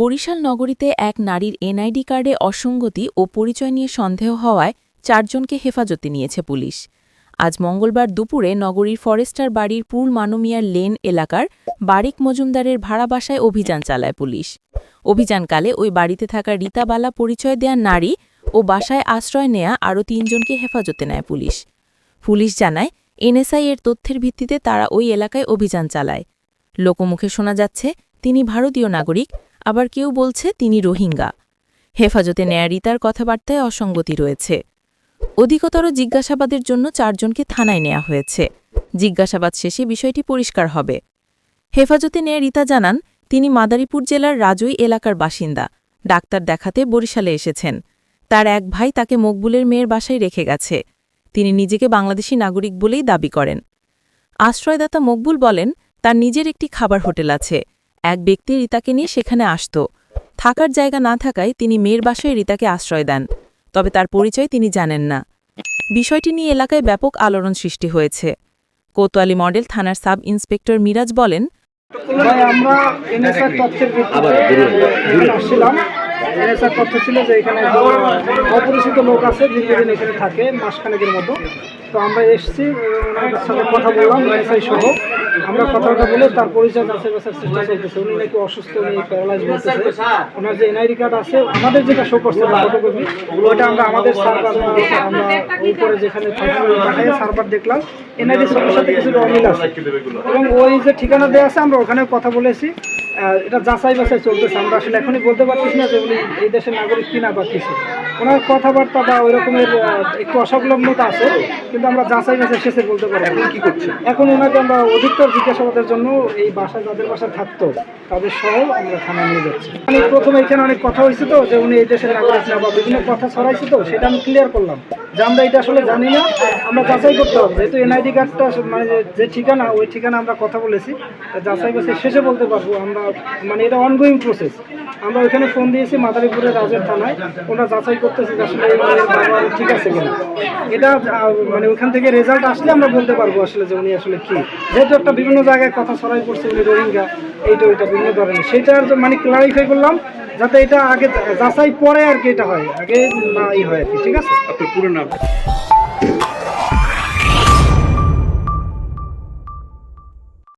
বরিশাল নগরীতে এক নারীর এনআইডি কার্ডে অসঙ্গতি ও পরিচয় নিয়ে সন্দেহ হওয়ায় চারজনকে হেফাজতে নিয়েছে পুলিশ। আজ মঙ্গলবার দুপুরে নগরীর ফরেস্টার বাড়ির পুল মানমিয়ার লেন এলাকার বারিক মজুমদারের ভাড়া বাসায় অভিযান চালায় পুলিশ। অভিযানকালে ওই বাড়িতে থাকা রীতাবালা পরিচয় দেয়া নারী ও বাসায় আশ্রয় নেয়া আরও তিনজনকে হেফাজতে নেয় পুলিশ। পুলিশ জানায়, এনএসআই এর তথ্যের ভিত্তিতে তারা ওই এলাকায় অভিযান চালায়। লোকমুখে শোনা যাচ্ছে, তিনি ভারতীয় নাগরিক আবার কেউ বলছে তিনি রোহিঙ্গা। হেফাজতে নেয়া রিতার কথাবার্তায় অসঙ্গতি রয়েছে। অধিকতর জিজ্ঞাসাবাদের জন্য চারজনকে থানায় নেওয়া হয়েছে। জিজ্ঞাসাবাদ শেষে বিষয়টি পরিষ্কার হবে। হেফাজতে নেয়া রিতা জানান, তিনি মাদারীপুর জেলার রাজই এলাকার বাসিন্দা। ডাক্তার দেখাতে বরিশালে এসেছেন। তার এক ভাই তাকে মকবুলের মেয়ের বাসায় রেখে গেছে। তিনি নিজেকে বাংলাদেশি নাগরিক বলেই দাবি করেন। আশ্রয়দাতা মকবুল বলেন, তার নিজের একটি খাবার হোটেল আছে। এক ব্যক্তি রিতাকে নিয়ে সেখানে আসত। থাকার জায়গা না থাকায় তিনি মেয়ের বাসায় রিতাকে আশ্রয় দেন তবে তার পরিচয় তিনি জানেন না। বিষয়টি নিয়ে এলাকায় ব্যাপক আলোড়ন সৃষ্টি হয়েছে। কোতোয়ালি মডেল থানার সাব ইন্সপেক্টর মিরাজ বলেন আমরা এনএসআর তথ্য ছিল যে এখানে অপরিচিত লোক আছে দীর্ঘদিন এখানে থাকে মাসখানেকের মতো। তো আমরা এসেছি, ওনার সাথে কথা বললাম এনএসআই সহ। আমরা কথাটা বলে তার পরিচয় যাচাই বাছার চেষ্টা চলতেছে উনি নাকি অসুস্থ, উনি প্যারালাইজ বলতেছে ওনার যে এনআইডি কার্ড আছে, আমাদের যেটা শো করছে ফটোকপি ওটা আমরা আমাদের সার্ভার আমরা উপরে যেখানে পাঠাই সার্ভার দেখলাম। এনআইডি সবার সাথে কিছু অমিল আছে। এবং ওই যে ঠিকানা দেওয়া আছে, আমরা ওখানে কথা বলেছি। এটা যাচাই বাছাই চলতেছে। আমরা আসলে এখনই বলতে পারতেছি না যে উনি এই দেশের নাগরিক কিনা বা কিছু। ওনার কথাবার্তা বা ওই রকমের একটু অসংলগ্নতা আছে কিন্তু আমরা যাচাই বাছাই শেষে বলতে পারি এখন কি করছে? এখন ওনাকে আমরা অধিকতর জিজ্ঞাসাবাদের জন্য এই বাসায় যাদের বাসায় থাকতো তাদের সহ আমরা থানায় নিয়ে যাচ্ছি। মানে প্রথমে এখানে অনেক কথা হয়েছে তো যে উনি এই দেশের নাগরিক না বা বিভিন্ন কথা ছড়াইছে তো সেটা আমি ক্লিয়ার করলাম। যে আমরা এটা আসলে জানি না, আমরা যাচাই করতে হবে। যেহেতু এনআইডি কার্ডটা মানে যে- ঠিকানা, ওই ঠিকানা আমরা কথা বলেছি। যাচাই বাছাই শেষে বলতে পারব আমরা মানে এটা অনগোয়িং প্রসেস আমরা ওইখানে ফোন দিয়েছি মাদারীপুরের রাজের থানায়। ওরা যাচাই করতেছি যে আসলে ঠিক আছে কিনা। এটা মানে ওখান থেকে রেজাল্ট আসলে আমরা বলতে পারব আসলে যে উনি আসলে কি। যেহেতু একটা বিভিন্ন জায়গায় কথা ছড়াই পড়ছে, উনি রোহিঙ্গা, এইটা ওইটা বিভিন্ন ধরনের। সেটা আর মানে ক্লারিফাই করলাম, যাতে এটা আগে যাচাই পরে আর কি এটা হয়, আগে না ই হয় আর কি, ঠিক আছে? পুরো হবে